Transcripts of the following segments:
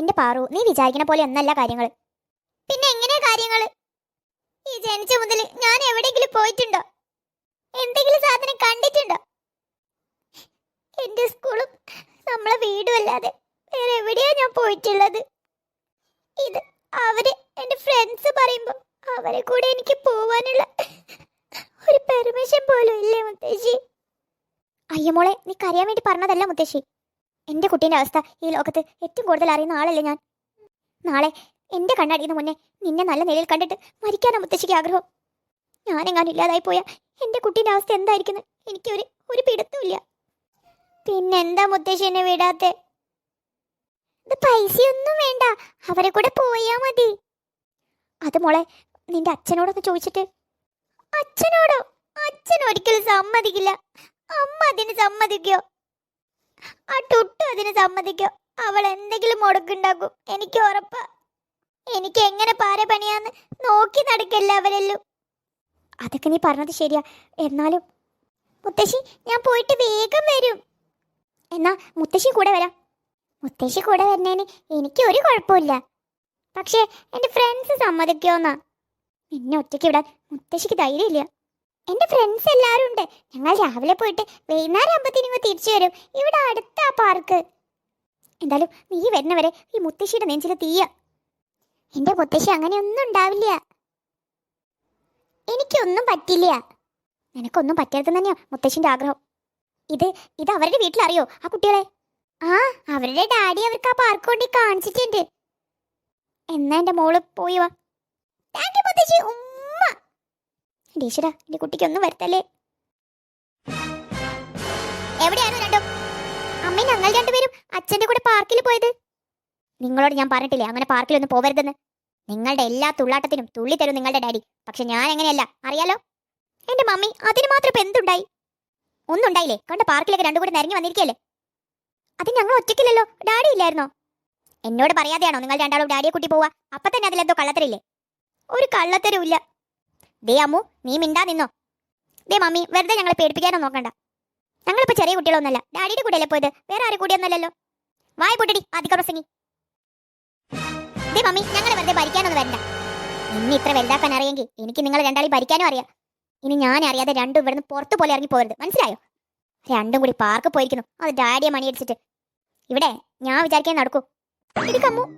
എന്റെ പാറു നീ വിചാരിക്കുന്ന പോലെ ഒന്നല്ല കാര്യങ്ങൾ പിന്നെ എങ്ങനെയാ കാര്യങ്ങൾ ഈ ജനിച്ച മുതൽ ഞാൻ എവിടെയെങ്കിലും പോയിട്ടുണ്ടോ? എന്തെങ്കിലും സാധനം കണ്ടിട്ടുണ്ടോ? എന്റെ സ്കൂളും നമ്മളെ വീടും അല്ലാതെ വേറെ എവിടെയാ ഞാൻ പോയിട്ടുള്ളത്? ഇത് അവർ എന്റെ ഫ്രണ്ട്സ് പറയുമ്പോ അവരെ കൂടെ എനിക്ക് പോവാനുള്ള ഒരു പെർമിഷൻ പോലും ഇല്ലേ മുത്തശ്ശി? അയ്യമോളെ നീ കരയാൻ വേണ്ടി പറഞ്ഞതല്ല മുത്തശ്ശി. എന്റെ കുട്ടീന്റെ അവസ്ഥ ഈ ലോകത്ത് ഏറ്റവും കൂടുതൽ അറിയുന്ന ആളല്ലേ ഞാൻ? നാളെ എന്റെ കണ്ണടിയുന്ന മുന്നേ നിന്നെ നല്ല നിലയിൽ കണ്ടിട്ട് മരിക്കാനാ മുത്തശ്ശിക്ക് ആഗ്രഹം. ഞാനെങ്ങാനും ഇല്ലാതായി പോയാ എന്റെ കുട്ടീന്റെ അവസ്ഥ എന്തായിരിക്കുന്നു? എനിക്ക് ഒരു ഒരു പിടുത്തുമില്ല പിന്നെന്താ മുത്തശ്ശി എന്നെ വിടാത്തെ? ഇത് പൈസയൊന്നും വേണ്ട. അവരെ കൂടെ പോയാ മതി. അത് മോളെ നിന്റെ അച്ഛനോടൊന്ന് ചോദിച്ചിട്ട്. അച്ഛനോടോ? അച്ഛൻ ഒരിക്കലും സമ്മതിക്കില്ല. അമ്മ അതിന് സമ്മതിക്കോ? ആ ടുട്ടു അതിന് സമ്മതിക്കോ. അവൾ എന്തെങ്കിലും മുടക്കുണ്ടാക്കും. എനിക്ക് ഉറപ്പാ. എനിക്ക് എങ്ങനെ പാര പണിയാന്ന് നോക്കി നടക്കല്ല അവരെല്ലാം അതൊക്കെ നീ പറഞ്ഞത് ശരിയാ. എന്നാലും മുത്തശ്ശി ഞാൻ പോയിട്ട് വേഗം വരും. എന്നാ മുത്തശ്ശി കൂടെ വരാം. മുത്തശ്ശി കൂടെ വരുന്നതിന് എനിക്ക് ഒരു കുഴപ്പമില്ല. പക്ഷേ എന്റെ ഫ്രണ്ട്സ് സമ്മതിക്കോന്നാ നിന്നെ ഒറ്റയ്ക്ക് വിടാൻ മുത്തശ്ശിക്ക് ധൈര്യമില്ല. എന്റെ ഫ്രണ്ട്സ് എല്ലാവരും ഉണ്ട്. ഞങ്ങൾ രാവിലെ പോയിട്ട് വൈകുന്നേരം ആകുമ്പോഴത്തേനും തിരിച്ചു വരും. ഇവിടെ അടുത്ത ആ പാർക്ക് എന്തായാലും നീ വരുന്നവരെ ഈ മുത്തശ്ശിയുടെ നെഞ്ചിൽ തീയ. എന്റെ മുത്തശ്ശി അങ്ങനെയൊന്നും ഉണ്ടാവില്ല. എനിക്കൊന്നും പറ്റില്ല. നിനക്കൊന്നും പറ്റരുതെന്ന് തന്നെയാ മുത്തശ്ശിന്റെ ആഗ്രഹം. ഇത് ഇത് അവരുടെ വീട്ടിലറിയോ ആ കുട്ടികളെ? ആ അവരുടെ ഡാഡി അവർക്ക് ആ പാർക്ക് കൊണ്ട് കാണിച്ചിട്ടുണ്ട്. എന്നാ എന്റെ മോൾ പോയി വാ. താങ്ക് യു മുത്തശ്ശി. ടീച്ചറ എന്റെ കുട്ടിക്ക് ഒന്നും വരുത്തല്ലേ? എവിടെയാണ് രണ്ടും? അമ്മ ഞങ്ങൾ രണ്ടുപേരും അച്ഛന്റെ കൂടെ പാർക്കിൽ പോയത്? നിങ്ങളോട് ഞാൻ പറഞ്ഞിട്ടില്ലേ അങ്ങനെ പാർക്കിൽ പാർക്കിലൊന്നും പോവരുതെന്ന്? നിങ്ങളുടെ എല്ലാ തുള്ളാട്ടത്തിനും തുള്ളി തരും നിങ്ങളുടെ ഡാഡി. പക്ഷെ ഞാൻ എങ്ങനെയല്ല അറിയാലോ? എന്റെ മമ്മി അതിന് മാത്രം ഇപ്പൊ എന്തുണ്ടായി? ഒന്നും ഉണ്ടായില്ലേ? കണ്ട പാർക്കിലൊക്കെ രണ്ടു കൂടെ നിരങ്ങി വന്നിരിക്കല്ലേ അത് ഞങ്ങൾ ഒറ്റയ്ക്കില്ലല്ലോ? ഡാഡി ഇല്ലായിരുന്നോ? എന്നോട് പറയാതെയാണോ നിങ്ങൾ രണ്ടാളും ഡാഡിയെ കുട്ടി പോവാ അപ്പൊ തന്നെ അതിലെന്തോ കള്ളത്തരില്ലേ ഒരു കള്ളത്തരമില്ല ദേ അമ്മു നീ മിണ്ടാ നിന്നോ. ദേ മമ്മി വെറുതെ ഞങ്ങളെ പേടിപ്പിക്കാനോ നോക്കണ്ട. ഞങ്ങളിപ്പോ ചെറിയ കുട്ടികളൊന്നല്ല ഡാഡിയുടെ കൂടെയല്ലേ പോയത്? വേറെ ആരും കൂടിയൊന്നല്ലല്ലോ വായ പൊട്ടടി പ്രസംഗി. ദേ മമ്മി ഞങ്ങളെ വെറുതെ ഭരിക്കാനൊന്നും വരണ്ട. ഇനി ഇത്ര വലുതാക്കാൻ അറിയെങ്കിൽ എനിക്ക് നിങ്ങൾ രണ്ടാളി ഭരിക്കാനും അറിയാം. ഇനി ഞാൻ അറിയാതെ രണ്ടും ഇവിടുന്ന് പുറത്തു പോലെ ഇറങ്ങി പോകരുത് മനസ്സിലായോ? രണ്ടും കൂടി പാർക്ക് പോയിരിക്കുന്നു. അത് ഡാഡിയെ മണിയടിച്ചിട്ട്. ഇവിടെ ഞാൻ വിചാരിക്കാൻ നടക്കൂ.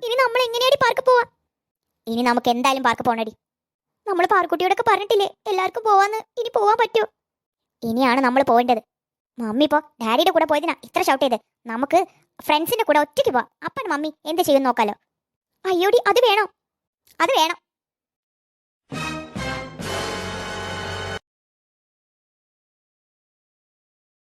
ഇനി നമ്മൾ എങ്ങനെയാടി പാർക്ക് പോവാ? ഇനി നമുക്ക് എന്തായാലും പാർക്ക് പോണടി. നമ്മൾ പാർക്കുട്ടിയോടൊക്കെ പറഞ്ഞിട്ടില്ലേ എല്ലാവർക്കും പോവാന്ന്. ഇനി പോവാൻ പറ്റുമോ ഇനിയാണ് നമ്മൾ പോകേണ്ടത് മമ്മി ഇപ്പോ ഡാഡിയുടെ കൂടെ പോയതിനാ ഇത്ര ഷൗട്ട് ചെയ്ത്. നമുക്ക് ഫ്രണ്ട്സിന്റെ കൂടെ ഒറ്റയ്ക്ക് പോവാം. അപ്പൻ മമ്മി എന്ത് ചെയ്യും നോക്കാലോ. അയ്യോടി അത് വേണോ. അത് വേണം.